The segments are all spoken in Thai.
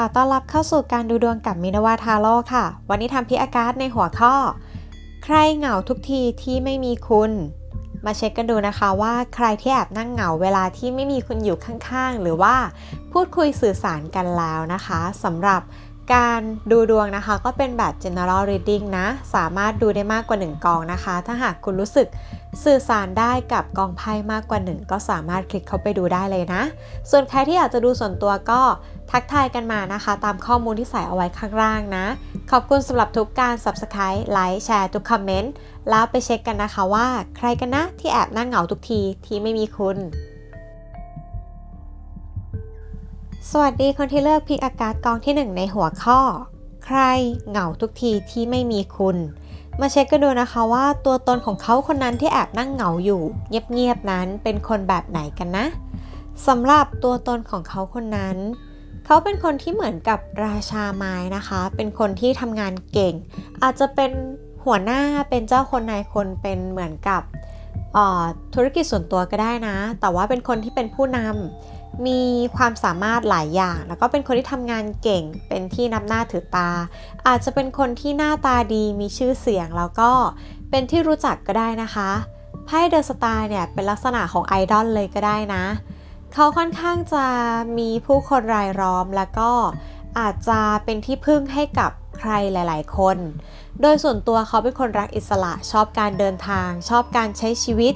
อต้อนรับเข้าสู่การดูดวงกับมินาวาทาโร่ค่ะ วันนี้ทำพิอากาศในหัวข้อ ใครเหงาทุกทีที่ไม่มีคุณ มาเช็คกันดูนะคะว่าใครที่แอบนั่งเหงาเวลาที่ไม่มีคุณอยู่ข้างๆ หรือว่าพูดคุยสื่อสารกันแล้วนะคะสำหรับ การดูดวงนะคะก็เป็นแบบ general reading นะ สามารถดูได้มากกว่า 1 กองนะคะ ถ้าหากคุณรู้สึกสื่อสารได้กับกองไพ่มากกว่า 1 ก็สามารถคลิกเข้าไปดูได้เลยนะ ส่วนใครที่อยากจะดูส่วนตัวก็ทักทายกันมานะคะ ตามข้อมูลที่ใส่เอาไว้ข้างล่างนะ ขอบคุณสำหรับทุกการ subscribe ไลค์แชร์ทุกคอมเมนต์แล้วไปเช็คกันนะคะว่า ใครกันนะที่แอบนั่งเหงาทุกทีที่ไม่มีคุณ สวัสดีคนที่เลือกพิกอากาศกองที่ 1 ในหัวข้อ ใครเหงาทุกทีที่ไม่มีคุณ มาเช็คกันดูนะคะว่าตัวตนของเขาคนนั้นที่แอบนั่งเหงาอยู่ เงียบๆนั้นเป็นคนแบบไหนกันนะสำหรับตัวตนของเขาคนนั้น เขาเป็นคนที่เหมือนกับราชาไม้นะคะ เป็นคนที่ทำงานเก่ง อาจจะเป็นหัวหน้าเป็นเจ้าคนนายคนเป็นเหมือนกับธุรกิจส่วนตัวก็ได้นะ แต่ว่าเป็นคนที่เป็นผู้นำ มีความสามารถหลายอย่าง แล้วก็เป็นคนที่ทำงานเก่ง เป็นที่นับหน้าถือตา อาจจะเป็นคนที่หน้าตาดีมีชื่อเสียง แล้วก็เป็นที่รู้จักก็ได้นะคะไพ่เดอะสตาร์เนี่ยเป็นลักษณะของไอดอลเลยก็ได้นะ เขาค่อนข้างจะมีผู้คนรายล้อมแล้วก็อาจจะเป็นที่พึ่งให้กับใครหลาย ๆ คน โดยส่วนตัวเขาเป็นคนรักอิสระ ชอบการเดินทาง ชอบการใช้ชีวิต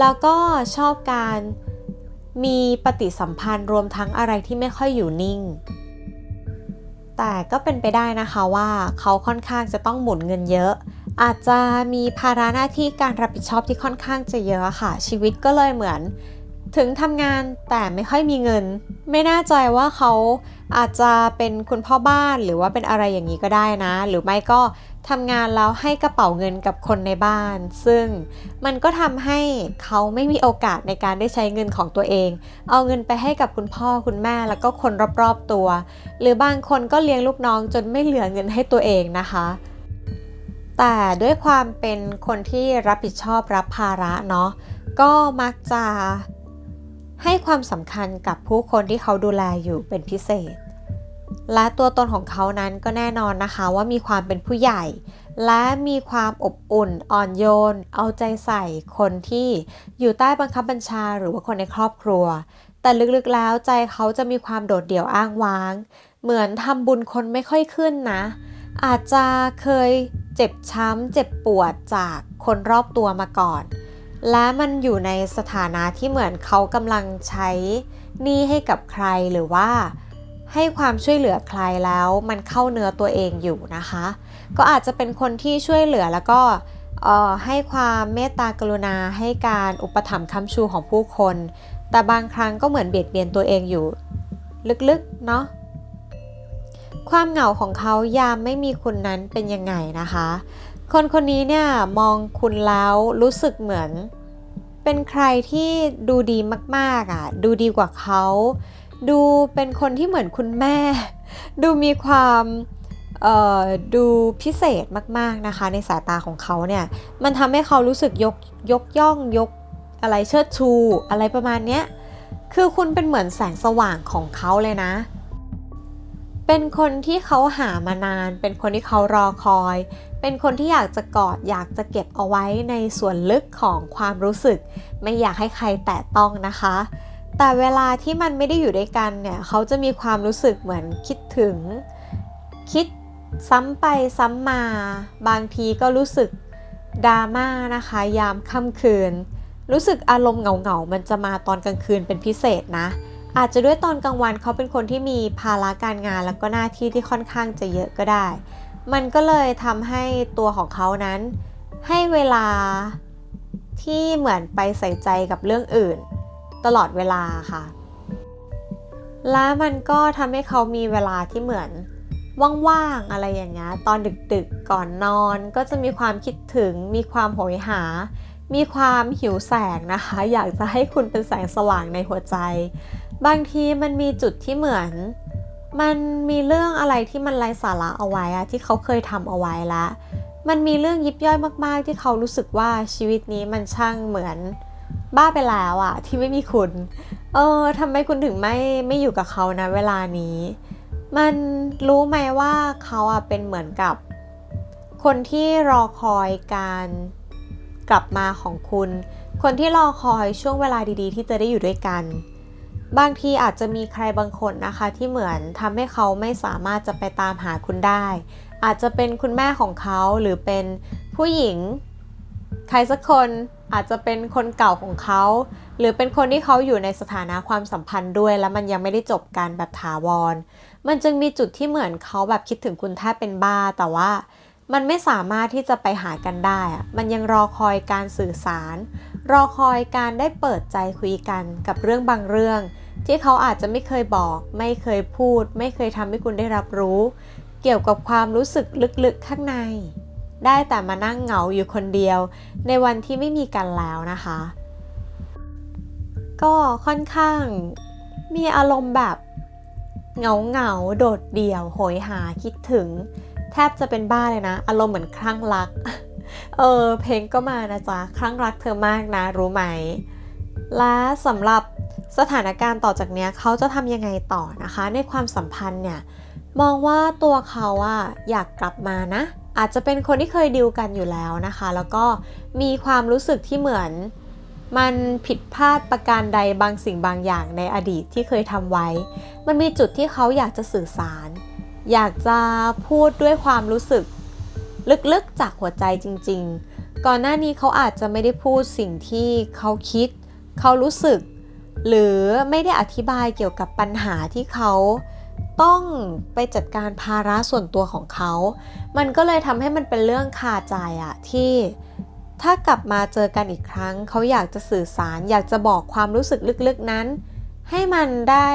แล้วก็ชอบการ มีปฏิสัมพันธ์รวมทั้งอะไรที่ไม่ค่อยอยู่นิ่ง แต่ก็เป็นไปได้นะคะว่าเขาค่อนข้างจะต้องหมุนเงินเยอะ อาจจะมีภาระหน้าที่การรับผิดชอบที่ค่อนข้างจะเยอะค่ะ ชีวิตก็เลยเหมือน ถึงทำงานแต่ไม่ค่อยมีเงิน ไม่แน่ใจว่าเขาอาจจะเป็นคุณพ่อบ้านหรือว่าเป็นอะไรอย่างนี้ก็ได้นะ หรือไม่ก็ ทำงานแล้วให้กระเป๋าเงินกับคนในบ้าน ซึ่งมันก็ทำให้เขาไม่มีโอกาสในการได้ใช้เงินของตัวเอง เอาเงินไปให้กับคุณพ่อคุณแม่แล้วก็คนรอบๆตัว หรือบางคนก็เลี้ยงลูกน้องจนไม่เหลือเงินให้ตัวเองนะคะ แต่ด้วยความเป็นคนที่รับผิดชอบรับภาระเนาะก็มักจะให้ความสำคัญกับผู้คนที่เขาดูแลอยู่เป็นพิเศษ และตัวตนของเขานั้นก็แน่นอนนะคะว่ามีความเป็นผู้ใหญ่ และมีความอบอุ่นอ่อนโยน เอาใจใส่คนที่อยู่ใต้บังคับบัญชาหรือว่าคนในครอบครัว แต่ลึกๆแล้วใจเขาจะมีความโดดเดี่ยวอ้างว้าง เหมือนทำบุญคนไม่ค่อยขึ้นนะ อาจจะเคยเจ็บช้ำเจ็บปวดจากคนรอบตัวมาก่อน และมันอยู่ในสถานะที่เหมือนเขากำลังใช้หนี้ให้กับใครหรือว่า ให้ความช่วยเหลือใครแล้วมันเข้าเนื้อตัวเองอยู่นะคะ ก็อาจจะเป็นคนที่ช่วยเหลือแล้วก็ให้ความเมตตากรุณาให้การอุปถัมภ์คำชูของผู้คน แต่บางครั้งก็เหมือนเบียดเบียนตัวเองอยู่ลึกๆเนาะความเหงาของเขายามไม่มีคุณนั้นเป็นยังไงนะคะ คนคนนี้เนี่ยมองคุณแล้วรู้สึกเหมือน เป็นใครที่ดูดีมากๆอะดูดีกว่าเขา ดูเป็นคนที่เหมือนคุณแม่ ดูมีความดูพิเศษมากๆนะคะในสายตาของเขาเนี่ย มันทำให้เขารู้สึกยกยกย่องยกอะไรเชิดชู อะไรประมาณเนี้ย คือคุณเป็นเหมือนแสงสว่างของเขาเลยนะ เป็นคนที่เขาหามานาน เป็นคนที่เขารอคอย เป็นคนที่อยากจะกอด อยากจะเก็บเอาไว้ในส่วนลึกของความรู้สึก ไม่อยากให้ใครแตะต้องนะคะ แต่เวลาที่มันไม่ได้อยู่ด้วยกันเนี่ยเขาจะมีความรู้สึกเหมือนคิดถึง คิดซ้ำไปซ้ำมา บางทีก็รู้สึกดราม่านะคะ ยามค่ำคืน รู้สึกอารมณ์เหงาๆมันจะมาตอนกลางคืนเป็นพิเศษนะ อาจจะด้วยตอนกลางวันเขาเป็นคนที่มีภาระการงานแล้วก็หน้าที่ที่ค่อนข้างจะเยอะก็ได้ มันก็เลยทำให้ตัวของเขานั้น ให้เวลาที่เหมือนไปใส่ใจกับเรื่องอื่น ตลอดเวลาค่ะ และมันก็ทำให้เขามีเวลาที่เหมือนว่างๆอะไรอย่างเงี้ยตอนดึกๆก่อนนอนก็จะมีความคิดถึง มีความโหยหา มีความหิวแสงนะคะ อยากจะให้คุณเป็นแสงสว่างในหัวใจ บางทีมันมีจุดที่เหมือน มันมีเรื่องอะไรที่มันไร้สาระเอาไว้อะที่เขาเคยทำเอาไว้แล้วมันมีเรื่องยิบย่อยมากๆ ที่เขารู้สึกว่าชีวิตนี้มันช่างเหมือน บ้าไปแล้วอะที่ไม่มีคุณ เออทำไมคุณถึงไม่ไม่อยู่กับเขานะเวลานี้ มันรู้ไหมว่าเขาอะเป็นเหมือนกับ คนที่รอคอยการกลับมาของคุณ คนที่รอคอยช่วงเวลาดีๆ ที่จะได้อยู่ด้วยกัน บางทีอาจจะมีใครบางคนนะคะที่เหมือนทำให้เขาไม่สามารถจะไปตามหาคุณได้ อาจจะเป็นคุณแม่ของเขาหรือเป็นผู้หญิง ใครสักคนอาจจะเป็นคนเก่าของเขา หรือเป็นคนที่เขาอยู่ในสถานะความสัมพันธ์ด้วย แล้วมันยังไม่ได้จบกันแบบถาวร มันจึงมีจุดที่เหมือนเขาแบบคิดถึงคุณแทบเป็นบ้า แต่ว่ามันไม่สามารถที่จะไปหากันได้อะมันยังรอคอยการสื่อสาร รอคอยการได้เปิดใจคุยกันกับเรื่องบางเรื่อง ที่เขาอาจจะไม่เคยบอก ไม่เคยพูด ไม่เคยทำให้คุณได้รับรู้ เกี่ยวกับความรู้สึกลึกๆข้างใน ได้แต่มานั่งเหงาอยู่คนเดียว ในวันที่ไม่มีกันแล้วนะคะ ก็ค่อนข้างมีอารมณ์แบบเหงาเหงาโดดเดี่ยวโหยหาคิดถึง แทบจะเป็นบ้าเลยนะ อารมณ์เหมือนคลั่งรัก เออ เพลงก็มานะจ๊ะคลั่งรักเธอมากนะ รู้ไหม และสำหรับสถานการณ์ต่อจากนี้เขาจะทำยังไงต่อนะคะ ในความสัมพันธ์เนี่ย มองว่าตัวเขาอะอยากกลับมานะ อาจจะเป็นคนที่เคยดิวกันอยู่แล้วนะคะ แล้วก็มีความรู้สึกที่เหมือนมันผิดพลาดประการใดบางสิ่งบางอย่างในอดีตที่เคยทำไว้ มันมีจุดที่เขาอยากจะสื่อสาร อยากจะพูดด้วยความรู้สึก ลึกๆจากหัวใจจริง ๆ ก่อนหน้านี้เขาอาจจะไม่ได้พูดสิ่งที่เขาคิด เขารู้สึก หรือไม่ได้อธิบายเกี่ยวกับปัญหาที่เขา ต้องไปจัดการภาระส่วนตัวของเขา มันก็เลยทำให้มันเป็นเรื่องคาใจอะที่ถ้ากลับมาเจอกันอีกครั้ง เขาอยากจะสื่อสาร อยากจะบอกความรู้สึกลึกๆนั้น ให้มันได้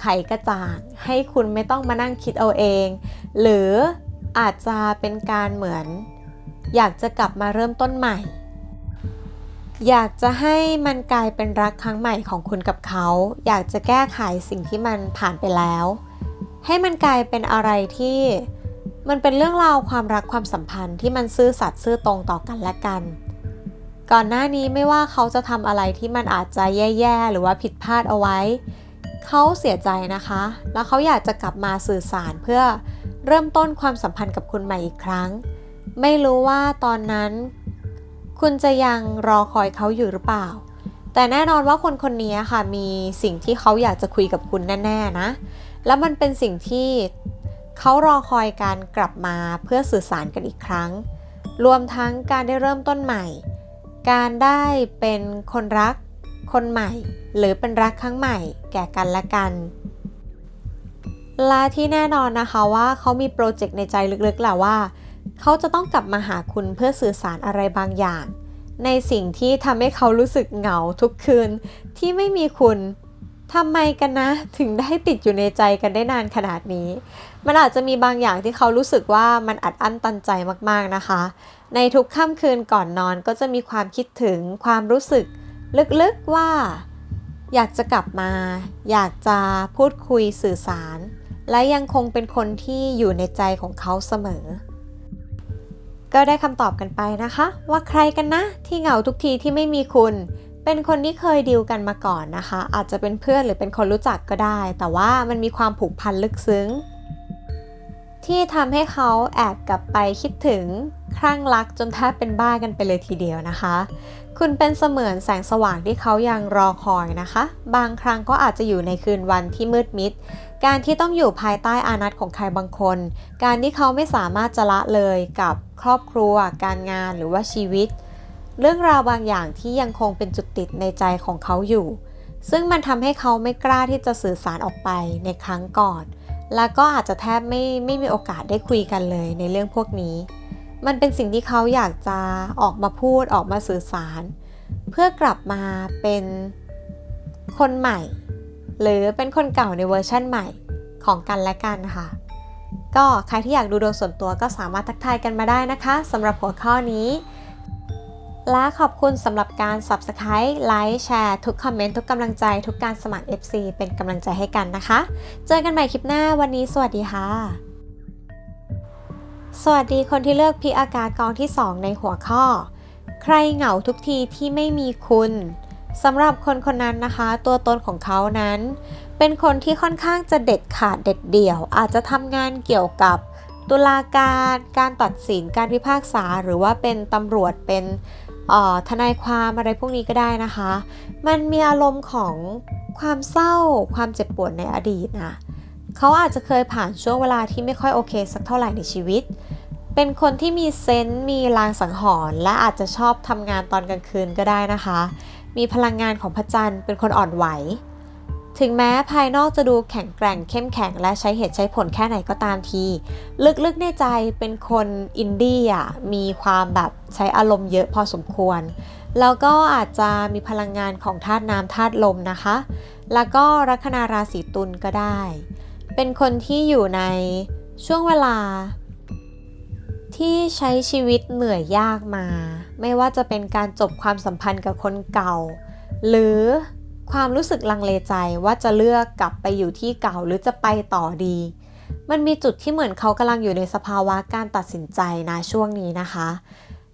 ไขกระจ่าง ให้คุณไม่ต้องมานั่งคิดเอาเอง หรืออาจจะเป็นการเหมือน อยากจะกลับมาเริ่มต้นใหม่ อยากจะให้มันกลายเป็นรักครั้งใหม่ของคุณกับเขา อยากจะแก้ไขสิ่งที่มันผ่านไปแล้ว ให้มันกลายเป็นอะไรที่มันเป็นเรื่องราวความรักความสัมพันธ์ที่มันซื่อสัตย์ซื่อตรงต่อกันและกัน ก่อนหน้านี้ไม่ว่าเขาจะทำอะไรที่มันอาจจะแย่ๆหรือว่าผิดพลาดเอาไว้ เขาเสียใจนะคะ แล้วเขาอยากจะกลับมาสื่อสารเพื่อเริ่มต้นความสัมพันธ์กับคุณใหม่อีกครั้ง ไม่รู้ว่าตอนนั้น คุณจะยังรอคอยเขาอยู่หรือเปล่า แต่แน่นอนว่าคนคนนี้ค่ะมีสิ่งที่เขาอยากจะคุยกับคุณแน่ ๆนะ แล้วมันเป็นสิ่งที่เขารอคอยการกลับมาเพื่อสื่อสารกันอีกครั้ง รวมทั้งการได้เริ่มต้นใหม่ การได้เป็นคนรัก คนใหม่ หรือเป็นรักครั้งใหม่แก่กันและกันและที่แน่นอนนะคะว่าเขามีโปรเจกต์ในใจลึกๆแหละว่า เขาจะต้องกลับมาหาคุณเพื่อสื่อสารอะไรบางอย่าง ในสิ่งที่ทำให้เขารู้สึกเหงาทุกคืนที่ไม่มีคุณ ทำไมกันนะ ถึงได้ติดอยู่ในใจกันได้นานขนาดนี้ มันอาจจะมีบางอย่างที่เขารู้สึกว่ามันอัดอั้นตันใจมากๆนะคะ ในทุกค่ำคืนก่อนนอนก็จะมีความคิดถึงความรู้สึก ลึกๆว่า อยากจะกลับมา อยากจะพูดคุยสื่อสาร และยังคงเป็นคนที่อยู่ในใจของเขาเสมอ ก็ได้คำตอบกันไปนะคะ ว่าใครกันนะ ที่เหงาทุกทีที่ไม่มีคุณ เป็นคนที่เคยดีลกันมาก่อนนะคะ อาจจะเป็นเพื่อนหรือเป็นคนรู้จักก็ได้ แต่ว่ามันมีความผูกพันลึกซึ้ง ที่ทำให้เขาแอบกลับไปคิดถึงคลั่งรักจนแทบเป็นบ้ากันไปเลยทีเดียวนะคะ คุณเป็นเสมือนแสงสว่างที่เขายังรอคอยนะคะ บางครั้งก็อาจจะอยู่ในคืนวันที่มืดมิด การที่ต้องอยู่ภายใต้อานัตของใครบางคน การที่เขาไม่สามารถจะละเลยกับครอบครัว การงานหรือว่าชีวิตเเรื่องราวบางอย่างที่ยังคงเป็นจุดติดในใจของเขาอยู่ ซึ่งมันทำให้เขาไม่กล้าที่จะสื่อสารออกไปในครั้งก่อน แล้วก็อาจจะแทบไม่ไม่มีโอกาสได้คุยกันเลยในเรื่องพวกนี้ มันเป็นสิ่งที่เขาอยากจะออกมาพูดออกมาสื่อสาร เพื่อกลับมาเป็นคนใหม่ หรือเป็นคนเก่าในเวอร์ชั่นใหม่ของกันและกันค่ะ ก็ใครที่อยากดูดวงส่วนตัวก็สามารถทักทายกันมาได้นะคะสำหรับหัวข้อนี้ และขอบคุณสำหรับการ Subscribe ไลค์แชร์ทุกคอมเมนต์ ทุกกำลังใจ ทุกการสมัคร FC เป็นกำลังใจให้กันนะคะ เจอกันใหม่คลิปหน้าวันนี้สวัสดีค่ะ สวัสดีคนที่เลือกพิอากาศกองที่ 2 ในหัวข้อ ใครเหงาทุกทีที่ไม่มีคุณสำหรับคนคนนั้นนะคะ ตัวตนของเขานั้น เป็นคนที่ค่อนข้างจะเด็ดขาดเด็ดเดี่ยว อาจจะทำงานเกี่ยวกับตุลาการ การตัดสินการพิพากษา หรือว่าเป็นตำรวจเป็น ทนายความอะไรพวกนี้ก็ได้นะคะ มันมีอารมณ์ของความเศร้าความเจ็บปวดในอดีตนะเขาอาจจะเคยผ่านช่วงเวลาที่ไม่ค่อยโอเคสักเท่าไหร่ในชีวิต เป็นคนที่มีเซนต์มีลางสังหรณ์และอาจจะชอบทำงานตอนกลางคืนก็ได้นะคะ มีพลังงานของพระจันทร์เป็นคนอ่อนไหว ถึงแม้ภายนอกจะดูแข็งแกร่งเข้มแข็งและใช้เหตุใช้ผลแค่ไหนก็ตามที ลึกๆในใจเป็นคนอินดี้อะมีความแบบใช้อารมณ์เยอะพอสมควร แล้วก็อาจจะมีพลังงานของธาตุน้ำธาตุลมนะคะ แล้วก็ลัคนาราศีตุลก็ได้ เป็นคนที่อยู่ในช่วงเวลา ที่ใช้ชีวิตเหนื่อยยากมา ไม่ว่าจะเป็นการจบความสัมพันธ์กับคนเก่า หรือ ความรู้สึกลังเลใจว่าจะเลือกกลับไปอยู่ที่เก่าหรือจะไปต่อดี มันมีจุดที่เหมือนเขากำลังอยู่ในสภาวะการตัดสินใจนะช่วงนี้นะคะ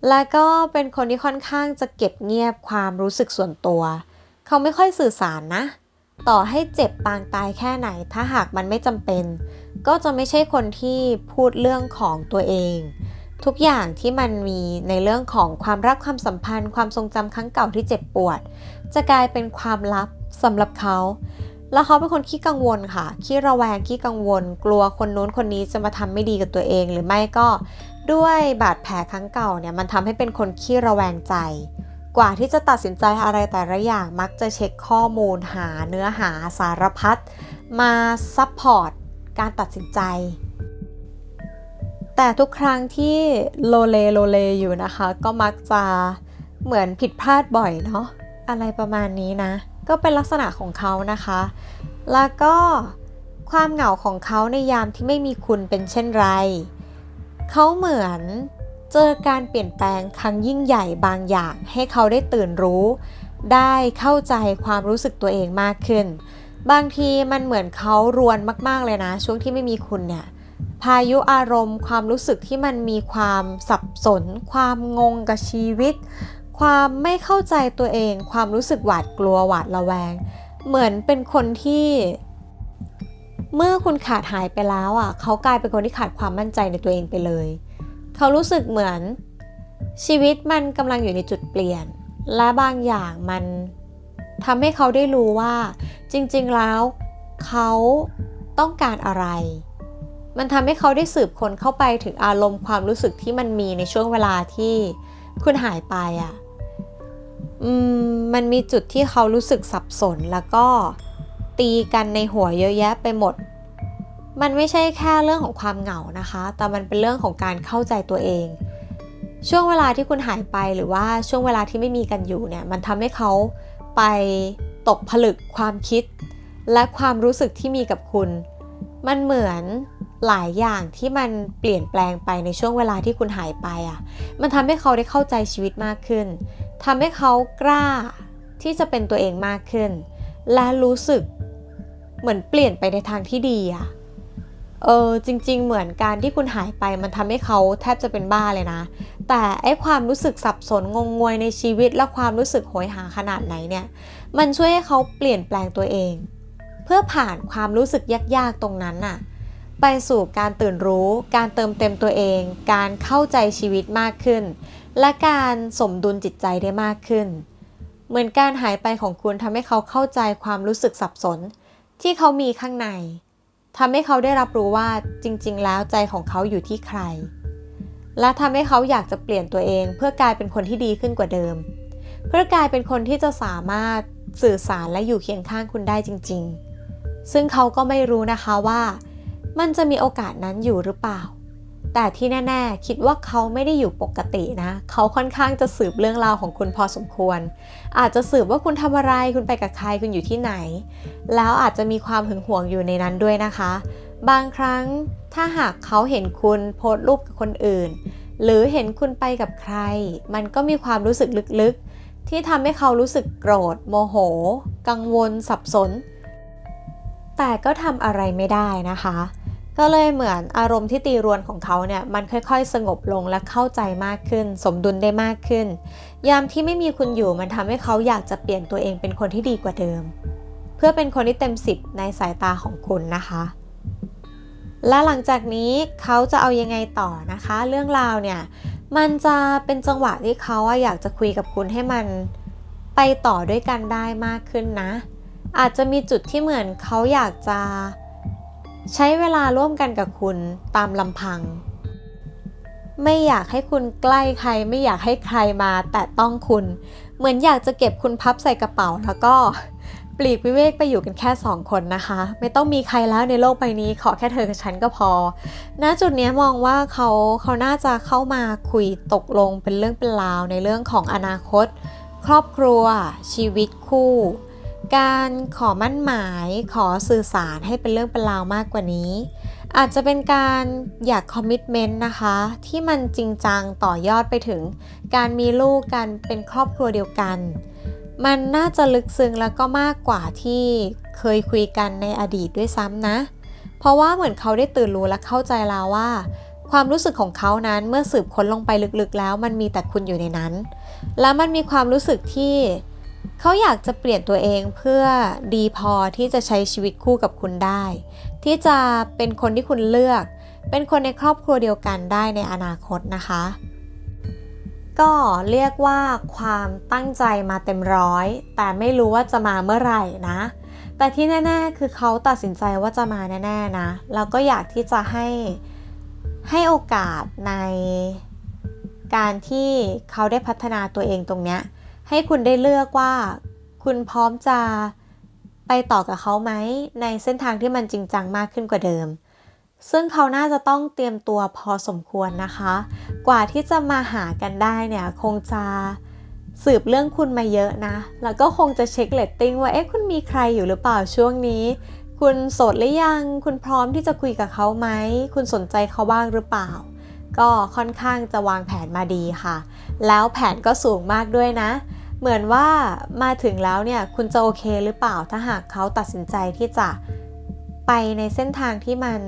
และก็เป็นคนที่ค่อนข้างจะเก็บเงียบความรู้สึกส่วนตัว เขาไม่ค่อยสื่อสารนะ ต่อให้เจ็บปางตายแค่ไหน ถ้าหากมันไม่จำเป็น ก็จะไม่ใช่คนที่พูดเรื่องของตัวเอง ทุกอย่างที่มันมีในเรื่องของความรักความสัมพันธ์ ความทรงจำครั้งเก่าที่เจ็บปวด จะกลายเป็นความลับสำหรับเขา แล้วเขาเป็นคนขี้กังวลค่ะขี้ระแวงขี้กังวล กลัวคนนู้นคนนี้จะมาทำไม่ดีกับตัวเอง หรือไม่ก็ด้วยบาดแผลครั้งเก่าเนี่ยมันทำให้เป็นคนขี้ระแวงใจ กว่าที่จะตัดสินใจอะไรแต่ละอย่างมักจะเช็คข้อมูลหาเนื้อหาสารพัดมาซับพอร์ตการตัดสินใจ แต่ทุกครั้งที่โลเลโลเลอยู่นะคะ ก็มักจะเหมือนผิดพลาดบ่อยเนาะอะไรประมาณนี้นะ ก็เป็นลักษณะของเขานะคะ แล้วก็ความเหงาของเขาในยามที่ไม่มีคุณเป็นเช่นไร เขาเหมือนเจอการเปลี่ยนแปลงครั้งยิ่งใหญ่บางอย่าง ให้เขาได้ตื่นรู้ ได้เข้าใจความรู้สึกตัวเองมากขึ้น บางทีมันเหมือนเขารวนมากๆเลยนะ ช่วงที่ไม่มีคุณเนี่ย พายุอารมณ์ ความรู้สึกที่มันมีความสับสน ความงงกับชีวิต ความไม่เข้าใจตัวเอง ความรู้สึกหวาดกลัวหวาดระแวง เหมือนเป็นคนที่ เมื่อคุณขาดหายไปแล้วอะเขากลายเป็นคนที่ขาดความมั่นใจในตัวเองไปเลย เขารู้สึกเหมือนชีวิตมันกำลังอยู่ในจุดเปลี่ยน และบางอย่างมันทำให้เขาได้รู้ว่า จริง ๆแล้วเขาต้องการอะไร มันทำให้เขาได้สืบคนเข้าไปถึงอารมณ์ความรู้สึกที่มันมีในช่วงเวลาที่คุณหายไปอะ่ะมมันมีจุดที่เขารู้สึกสับสนแล้วก็ตีกันในหัวเยอะแยะไปหมด มันไม่ใช่แค่เรื่องของความเหงานะคะ แต่มันเป็นเรื่องของการเข้าใจตัวเอง ช่วงเวลาที่คุณหายไปหรือว่าช่วงเวลาที่ไม่มีกันอยู่เนี่ย มันทำให้เขาไปตกผลึกความคิด และความรู้สึกที่มีกับคุณ มันเหมือนหลายอย่างที่มันเปลี่ยนแปลงไปในช่วงเวลาที่คุณหายไปอะ่ะ มันทำให้เขาได้เข้าใจชีวิตมากขึ้นทำให้เขากล้าที่จะเป็นตัวเองมากขึ้น และรู้สึกเหมือนเปลี่ยนไปในทางที่ดีอะ่ะ เออจริง ๆ เหมือนการที่คุณหายไปมันทำให้เขาแทบจะเป็นบ้าเลยนะ แต่ไอ้ความรู้สึกสับสนงงงวยในชีวิตและความรู้สึกโหยหาขนาดไหนเนี่ย มันช่วยให้เขาเปลี่ยนแปลงตัวเอง เพื่อผ่านความรู้สึกยากๆตรงนั้นน่ะไปสู่การตื่นรู้ การเติมเต็มตัวเอง การเข้าใจชีวิตมากขึ้น และการสมดุลจิตใจได้มากขึ้น เหมือนการหายไปของคุณทำให้เขาเข้าใจความรู้สึกสับสน ที่เขามีข้างในทำให้เขาได้รับรู้ว่าจริง ๆ แล้วใจของเขาอยู่ที่ใคร และทำให้เขาอยากจะเปลี่ยนตัวเอง เพื่อกลายเป็นคนที่ดีขึ้นกว่าเดิม เพื่อกลายเป็นคนที่จะสามารถสื่อสารและอยู่เคียงข้างคุณได้จริง ๆ ซึ่งเขาก็ไม่รู้นะคะว่า มันจะมีโอกาสนั้นอยู่หรือเปล่า แต่ที่แน่ๆ คิดว่าเขาไม่ได้อยู่ปกตินะ เขาค่อนข้างจะสืบเรื่องราวของคุณพอสมควร อาจจะสืบว่าคุณทำอะไร คุณไปกับใคร คุณอยู่ที่ไหน แล้วอาจจะมีความหึงหวงอยู่ในนั้นด้วยนะคะ บางครั้งถ้าหากเขาเห็นคุณโพสต์รูปกับคนอื่น หรือเห็นคุณไปกับใคร มันก็มีความรู้สึกลึกๆ ที่ทำให้เขารู้สึกโกรธ โมโห กังวล สับสน แต่ก็ทำอะไรไม่ได้นะคะ ก็เลยเหมือนอารมณ์ที่ตีรวนของเขาเนี่ยมันค่อยๆ สงบลงและเข้าใจมากขึ้น สมดุลได้มากขึ้น ยามที่ไม่มีคุณอยู่มันทำให้เขาอยากจะเปลี่ยนตัวเองเป็นคนที่ดีกว่าเดิม เพื่อเป็นคนที่เต็มสิบในสายตาของคุณนะคะและหลังจากนี้เขาจะเอายังไงต่อนะคะ เรื่องราวเนี่ย มันจะเป็นจังหวะที่เขาอยากจะคุยกับคุณให้มันไปต่อด้วยกันได้มากขึ้นนะ อาจจะมีจุดที่เหมือนเขาอยากจะ ใช้เวลาร่วมกันกับคุณตามลำพัง ไม่อยากให้คุณใกล้ใคร ไม่อยากให้ใครมาแต่ต้องคุณ เหมือนอยากจะเก็บคุณพับใส่กระเป๋าแล้วก็ปลีกวิเวกไปอยู่กันแค่สองคนนะคะ ไม่ต้องมีใครแล้วในโลกใบนี้ขอแค่เธอกับฉันก็พอ ณจุดนี้มองว่าเขาเขาน่าจะเข้ามาคุยตกลงเป็นเรื่องเป็นราวในเรื่องของอนาคต ครอบครัว ชีวิตคู่ การขอมั่นหมายขอสื่อสารให้เป็นเรื่องเป็นราวมากกว่านี้ อาจจะเป็นการอยากคอมมิชเมนต์นะคะ ที่มันจริงจังต่อยอดไปถึง การมีลูกกันเป็นครอบครัวเดียวกัน มันน่าจะลึกซึ้งแล้วก็มากกว่าที่เคยคุยกันในอดีตด้วยซ้ำนะ เพราะว่าเหมือนเขาได้ตื่นรู้และเข้าใจแล้วว่า ความรู้สึกของเขานั้นเมื่อสืบค้นลงไปลึกๆแล้ว มันมีแต่คุณอยู่ในนั้น แล้วมันมีความรู้สึกที่ เขาอยากจะเปลี่ยนตัวเองเพื่อดีพอที่จะใช้ชีวิตคู่กับคุณได้ ที่จะเป็นคนที่คุณเลือก เป็นคนในครอบครัวเดียวกันได้ในอนาคตนะคะ ก็เรียกว่าความตั้งใจมาเต็มร้อย แต่ไม่รู้ว่าจะมาเมื่อไหร่นะ แต่ที่แน่ๆ คือเขาตัดสินใจว่าจะมาแน่ๆนะ แล้วก็อยากที่จะให้ให้โอกาสในการที่เขาได้พัฒนาตัวเองตรงเนี้ย ให้คุณได้เลือกว่า คุณพร้อมจะไปต่อกับเขาไหมในเส้นทางที่มันจริงจังมากขึ้นกว่าเดิม ซึ่งเขาน่าจะต้องเตรียมตัวพอสมควรนะคะ กว่าที่จะมาหากันได้เนี่ยคงจะสืบเรื่องคุณมาเยอะนะ แล้วก็คงจะเช็คเลตติ้งว่า เอ๊ะ คุณมีใครอยู่หรือเปล่าช่วงนี้ คุณโสดหรือยัง คุณพร้อมที่จะคุยกับเขาไหม คุณสนใจเขาบ้างหรือเปล่า ก็ค่อนข้างจะวางแผนมาดีค่ะ แล้วแผนก็สูงมากด้วยนะ เหมือนว่ามาถึงแล้วเนี่ยคุณจะโอเคหรือเปล่าถ้าหากเขาตัดสินใจที่จะไปในเส้นทางที่มัน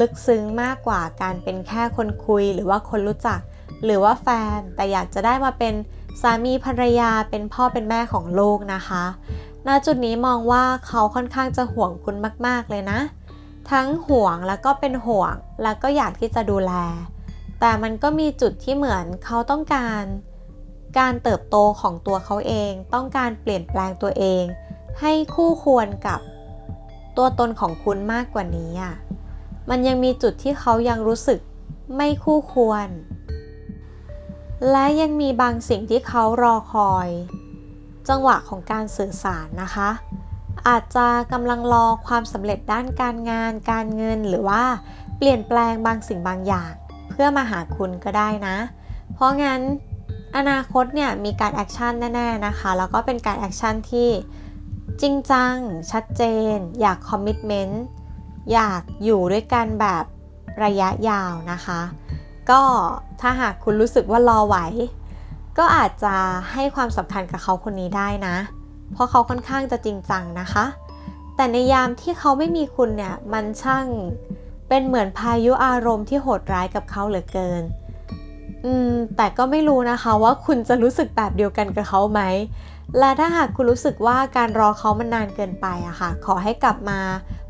ลึกซึ้งมากกว่าการเป็นแค่คนคุย หรือว่าคนรู้จัก หรือว่าแฟน แต่อยากจะได้มาเป็นสามีภรรยาเป็นพ่อเป็นแม่ของลูกนะคะณจุดนี้มองว่าเขาค่อนข้างจะห่วงคุณมาก ๆ เลยนะ ทั้งห่วงแล้วก็เป็นห่วงแล้วก็อยากที่จะดูแล แต่มันก็มีจุดที่เหมือนเขาต้องการ การเติบโตของตัวเขาเองต้องการเปลี่ยนแปลงตัวเอง ให้คู่ควรกับตัวตนของคุณมากกว่านี้อะมันยังมีจุดที่เขายังรู้สึกไม่คู่ควร และยังมีบางสิ่งที่เขารอคอย จังหวะของการสื่อสารนะคะ อาจจะกำลังรอความสำเร็จด้านการงาน การเงินหรือว่าเปลี่ยนแปลงบางสิ่งบางอย่าง เพื่อมาหาคุณก็ได้นะ เพราะงั้น อนาคตเนี่ยมีการแอคชั่นแน่ๆนะคะ แล้วก็เป็นการแอคชั่นที่จริงจัง ชัดเจน อยากคอมมิชเมนต์อยากอยู่ด้วยกันแบบระยะยาวนะคะ ก็ถ้าหากคุณรู้สึกว่ารอไหว ก็อาจจะให้ความสำคัญกับเขาคนนี้ได้นะ เพราะเขาค่อนข้างจะจริงจังนะคะ แต่ในยามที่เขาไม่มีคุณเนี่ยมันช่างเป็นเหมือนพายุอารมณ์ที่โหดร้ายกับเขาเหลือเกิน อืมแต่ก็ไม่รู้นะคะว่าคุณจะรู้สึกแบบเดียวกันกับเขาไหม และถ้าหากคุณรู้สึกว่าการรอเขามันนานเกินไปอะค่ะ ขอให้กลับมา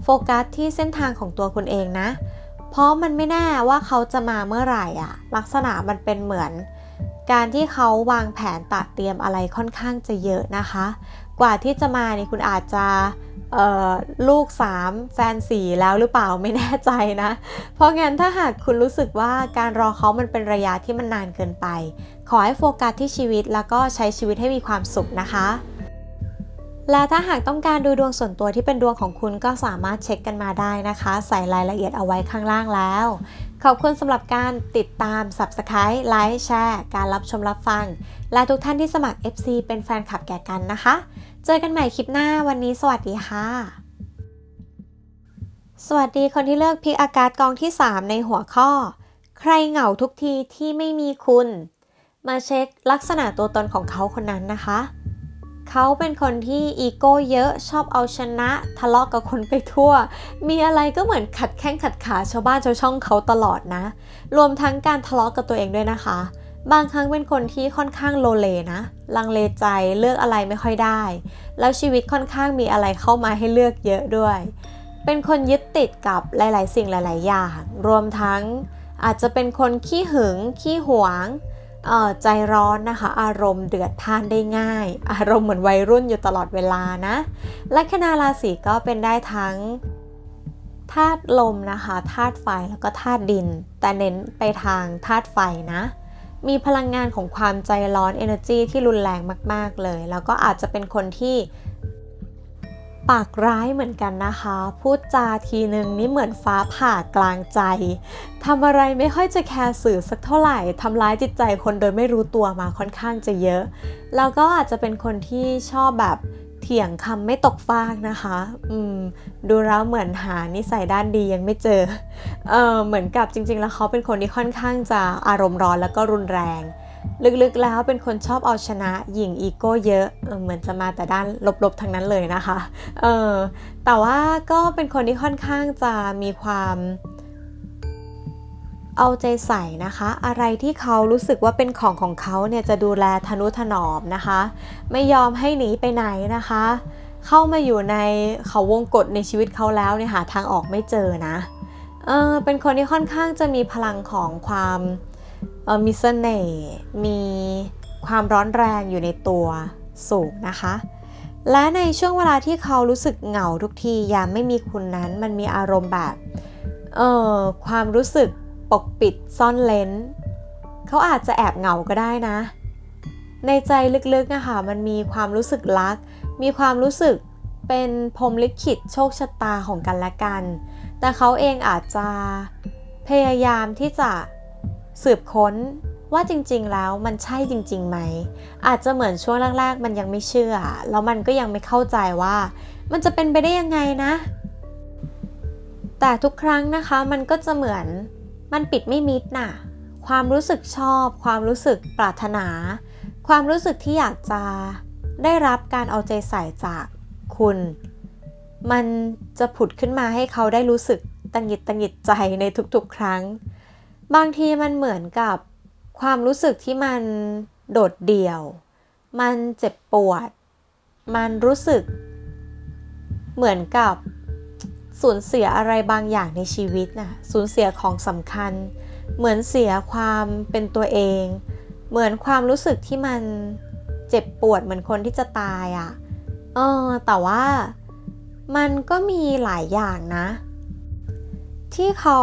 โฟกัสที่เส้นทางของตัวคุณเองนะ เพราะมันไม่แน่ว่าเขาจะมาเมื่อไหร่อะลักษณะมันเป็นเหมือน การที่เขาวางแผนตัดเตรียมอะไรค่อนข้างจะเยอะนะคะ กว่าที่จะมาเนี่ยคุณอาจจะ ลูก 3 แฟน 4 แล้วหรือเปล่าไม่แน่ใจนะ เพราะงั้นถ้าหากคุณรู้สึกว่าการรอเขามันเป็นระยะที่มันนานเกินไป ขอให้โฟกัสที่ชีวิตแล้วก็ใช้ชีวิตให้มีความสุขนะคะ และถ้าหากต้องการดูดวงส่วนตัวที่เป็นดวงของคุณก็สามารถเช็คกันมาได้นะคะ ใส่รายละเอียดเอาไว้ข้างล่างแล้ว ขอบคุณสำหรับการติดตาม Subscribe ไลค์แชร์การรับชมรับฟัง และทุกท่านที่สมัคร FC เป็นแฟนคลับแก่กันนะคะ เจอกันใหม่คลิปหน้าวันนี้สวัสดีค่ะ สวัสดีคนที่เลือกพิกอากาศกองที่ 3 ในหัวข้อ ใครเหงาทุกทีที่ไม่มีคุณ มาเช็คลักษณะตัวตนของเขาคนนั้นนะคะ เขาเป็นคนที่อีโก้เยอะชอบเอาชนะ ทะเลาะกับคนไปทั่ว มีอะไรก็เหมือนขัดแข้งขัดขาชาวบ้านชาวช่องเขาตลอดนะ รวมทั้งการทะเลาะกับตัวเองด้วยนะคะ บางครั้งเป็นคนที่ค่อนข้างโลเลนะ ลังเลใจเลือกอะไรไม่ค่อยได้ แล้วชีวิตค่อนข้างมีอะไรเข้ามาให้เลือกเยอะด้วย เป็นคนยึดติดกับหลาย ๆ สิ่งหลาย ๆ อย่าง รวมทั้งอาจจะเป็นคนขี้หึง ขี้หวงใจร้อนนะคะ อารมณ์เดือดพ่านได้ง่าย อารมณ์เหมือนวัยรุ่นอยู่ตลอดเวลานะและคณาราศีก็เป็นได้ทั้งธาตุลมนะคะธาตุไฟแล้วก็ธาตุดิน แต่เน้นไปทางธาตุไฟนะ มีพลังงานของความใจร้อน energy ที่รุนแรงมาก ๆ เลย แล้วก็อาจจะเป็นคนที่ปากร้ายเหมือนกันนะคะ พูดจาทีนึงนี่เหมือนฟ้าผ่ากลางใจทำอะไรไม่ค่อยจะแคร์สื่อสักเท่าไหร่ทำร้ายจิตใจคนโดยไม่รู้ตัวมาค่อนข้างจะเยอะ แล้วก็อาจจะเป็นคนที่ชอบแบบ เถียงคำไม่ตกฟากนะคะ อืม ดูแล้วเหมือนหานิสัยด้านดียังไม่เจอ เออเหมือนกับจริง ๆ แล้วเขาเป็นคนที่ค่อนข้างจะอารมณ์ร้อนแล้วก็รุนแรง ลึกๆแล้วเป็นคนชอบเอาชนะหญิงอีโก้เยอะเออเหมือนจะมาแต่ด้านลบๆทั้งนั้นเลยนะคะ เออแต่ว่าก็เป็นคนที่ค่อนข้างจะมีความ เอาใจใส่นะคะ อะไรที่เขารู้สึกว่าเป็นของของเขาเนี่ยจะดูแลทนุถนอมนะคะ ไม่ยอมให้หนีไปไหนนะคะ เข้ามาอยู่ในเขาวงกฏในชีวิตเขาแล้วเนี่ยหาทางออกไม่เจอนะเออเป็นคนที่ค่อนข้างจะมีพลังของความมีเสน่ห์มีความร้อนแรงอยู่ในตัวสูงนะคะ และในช่วงเวลาที่เขารู้สึกเหงาทุกทียามไม่มีคุณนั้นมันมีอารมณ์แบบเออความรู้สึก ปกปิดซ่อนเลนเขาอาจจะแอบเหงาก็ได้นะ ในใจลึกๆนะคะมันมีความรู้สึกรัก มีความรู้สึกเป็นพรมลิขิตโชคชะตาของกันและกัน แต่เขาเองอาจจะพยายามที่จะสืบค้นว่าจริงๆแล้วมันใช่จริงๆไหม อาจจะเหมือนช่วงแรกๆ มันยังไม่เชื่อ แล้วมันก็ยังไม่เข้าใจว่า มันจะเป็นไปได้ยังไงนะ แต่ทุกครั้งนะคะมันก็จะเหมือน มันปิดไม่มิดน่ะ ความรู้สึกชอบ ความรู้สึกปรารถนา ความรู้สึกที่อยากจะได้รับการเอาใจใส่จากคุณ มันจะผุดขึ้นมาให้เขาได้รู้สึกตังหิดตังหิดใจในทุกๆ ครั้ง บางทีมันเหมือนกับความรู้สึกที่มันโดดเดี่ยว มันเจ็บปวด มันรู้สึกเหมือนกับ สูญเสียอะไรบางอย่างในชีวิตนะ่ะสูญเสียของสำคัญ เหมือนเสียความเป็นตัวเอง เหมือนความรู้สึกที่มันเจ็บปวดเหมือนคนที่จะตายอะ่ะเออแต่ว่ามันก็มีหลายอย่างนะ ที่เขา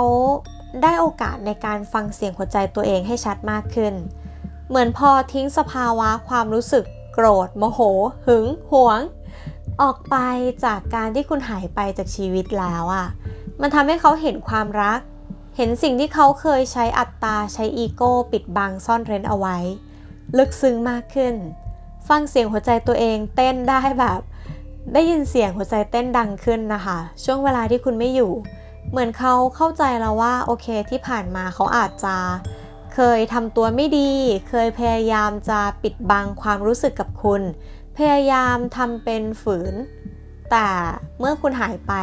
ได้โอกาสในการฟังเสียงหัวใจตัวเองให้ชัดมากขึ้น เหมือนพอทิ้งสภาวะความรู้สึกโกรธ โมโห หึง หวง ออกไปจากการที่คุณหายไปจากชีวิตแล้วอะ่ะ มันทำให้เขาเห็นความรัก เห็นสิ่งที่เขาเคยใช้อัตตาใช้อีโก้ปิดบังซ่อนเร้นเอาไว้ ลึกซึ้งมากขึ้น ฟังเสียงหัวใจตัวเองเต้นได้แบบ ได้ยินเสียงหัวใจเต้นดังขึ้นนะคะ ช่วงเวลาที่คุณไม่อยู่ เหมือนเขาเข้าใจแล้วว่าโอเคที่ผ่านมาเขาอาจจะเคยทำตัวไม่ดี เคยพยายามจะปิดบังความรู้สึกกับคุณ พยายามทำเป็นฝืน แต่เมื่อคุณหายไป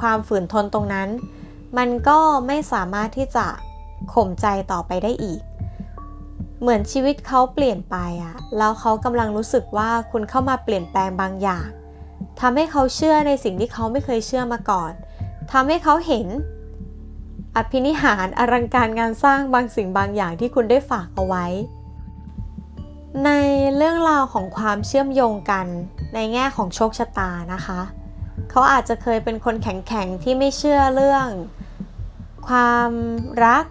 ความฝืนทนตรงนั้น มันก็ไม่สามารถที่จะข่มใจต่อไปได้อีก เหมือนชีวิตเขาเปลี่ยนไปอะแล้วเขากำลังรู้สึกว่าคุณเข้ามาเปลี่ยนแปลงบางอย่างทำให้เขาเชื่อในสิ่งที่เขาไม่เคยเชื่อมาก่อนทำให้เขาเห็น อภินิหารอลังการงานสร้างบางสิ่งบางอย่างที่คุณได้ฝากเอาไว้ ในเรื่องราวของความเชื่อมโยงกันในแง่ของโชคชะตานะคะ เขาอาจจะเคยเป็นคนแข็งๆ ที่ไม่เชื่อเรื่อง ความรัก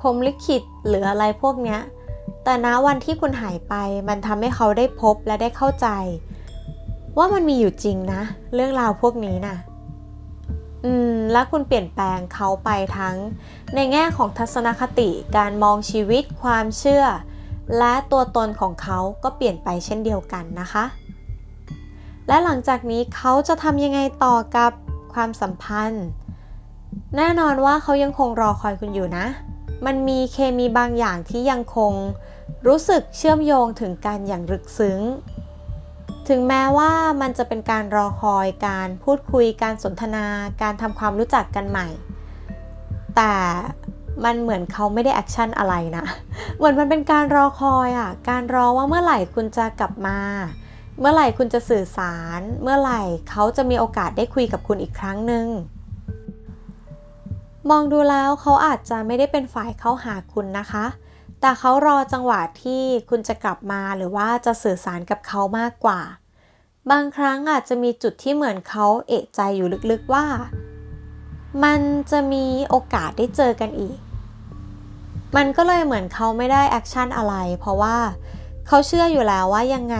พรมลิขิตหรืออะไรพวกเนี้ย แต่ณวันที่คุณหายไปมันทำให้เขาได้พบและได้เข้าใจ ว่ามันมีอยู่จริงนะ เรื่องราวพวกนี้นะ่ะอืมและคุณเปลี่ยนแปลงเขาไปทั้ง ในแง่ของทัศนคติการมองชีวิตความเชื่อ และตัวตนของเขาก็เปลี่ยนไปเช่นเดียวกันนะคะ และหลังจากนี้เขาจะทำยังไงต่อกับความสัมพันธ์ แน่นอนว่าเขายังคงรอคอยคุณอยู่นะ มันมีเคมีบางอย่างที่ยังคงรู้สึกเชื่อมโยงถึงกันอย่างลึกซึ้ง ถึงแม้ว่ามันจะเป็นการรอคอยการพูดคุยการสนทนา การทำความรู้จักกันใหม่ แต่ มันเหมือนเขาไม่ได้แอคชั่นอะไรนะ เหมือนมันเป็นการรอคอยอะ การรอว่าเมื่อไหร่คุณจะกลับมา เมื่อไหร่คุณจะสื่อสาร เมื่อไหร่เขาจะมีโอกาสได้คุยกับคุณอีกครั้งหนึ่งมองดูแล้วเขาอาจจะไม่ได้เป็นฝ่ายเข้าหาคุณนะคะ แต่เขารอจังหวะที่คุณจะกลับมาหรือว่าจะสื่อสารกับเขามากกว่า บางครั้งอาจจะมีจุดที่เหมือนเขาเอะใจอยู่ลึกๆว่า มันจะมีโอกาสได้เจอกันอีก มันก็เลยเหมือนเขาไม่ได้แอคชั่นอะไร เพราะว่าเขาเชื่ออยู่แล้วว่ายังไง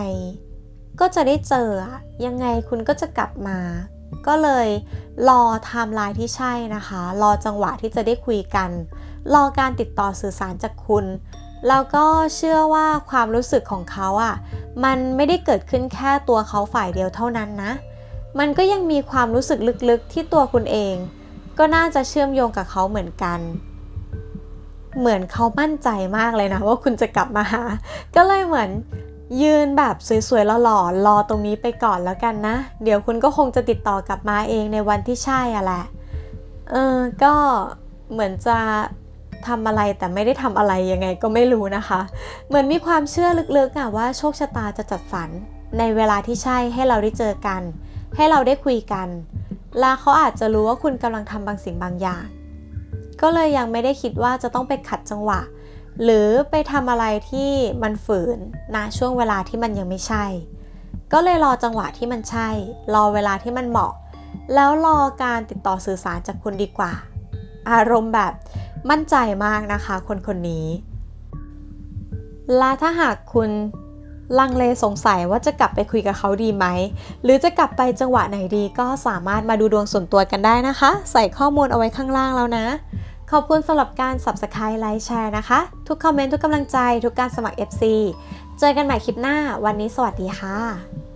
ก็จะได้เจอยังไงคุณก็จะกลับมา ก็เลยรอไทม์ไลน์ที่ใช่นะคะ รอจังหวะที่จะได้คุยกัน รอการติดต่อสื่อสารจากคุณ แล้วก็เชื่อว่าความรู้สึกของเขาอะ่ะ มันไม่ได้เกิดขึ้นแค่ตัวเขาฝ่ายเดียวเท่านั้นนะ มันก็ยังมีความรู้สึกลึกๆที่ตัวคุณเอง ก็น่าจะเชื่อมโยงกับเขาเหมือนกัน เหมือนเขามั่นใจมากเลยนะว่าคุณจะกลับมาหา ก็เลยเหมือนยืนแบบสวยๆหล่อๆรอตรงนี้ไปก่อนแล้วกันนะ เดี๋ยวคุณก็คงจะติดต่อกลับมาเองในวันที่ใช่อะแหละ เออ ก็เหมือนจะทำอะไรแต่ไม่ได้ทำอะไรยังไงก็ไม่รู้นะคะ เหมือนมีความเชื่อลึกๆอะว่าโชคชะตาจะจัดสรรในเวลาที่ใช่ให้เราได้เจอกัน ให้เราได้คุยกัน และเขาอาจจะรู้ว่าคุณกำลังทำบางสิ่งบางอย่าง ก็เลยยังไม่ได้คิดว่าจะต้องไปขัดจังหวะ หรือไปทำอะไรที่มันฝืนนะช่วงเวลาที่มันยังไม่ใช่ ก็เลยรอจังหวะที่มันใช่ รอเวลาที่มันเหมาะ แล้วรอการติดต่อสื่อสารจากคุณดีกว่า อารมณ์แบบมั่นใจมากนะคะ คนคนนี้และถ้าหากคุณ ลังเลสงสัยว่าจะกลับไปคุยกับเขาดีไหม หรือจะกลับไปจังหวะไหนดีก็สามารถมาดูดวงส่วนตัวกันได้นะคะ ใส่ข้อมูลเอาไว้ข้างล่างแล้วนะ ขอบคุณสำหรับการ Subscribe ไลค์แชร์นะคะ ทุกคอมเมนต์ ทุกกำลังใจ ทุกการสมัคร FC เจอกันใหม่คลิปหน้า วันนี้สวัสดีค่ะ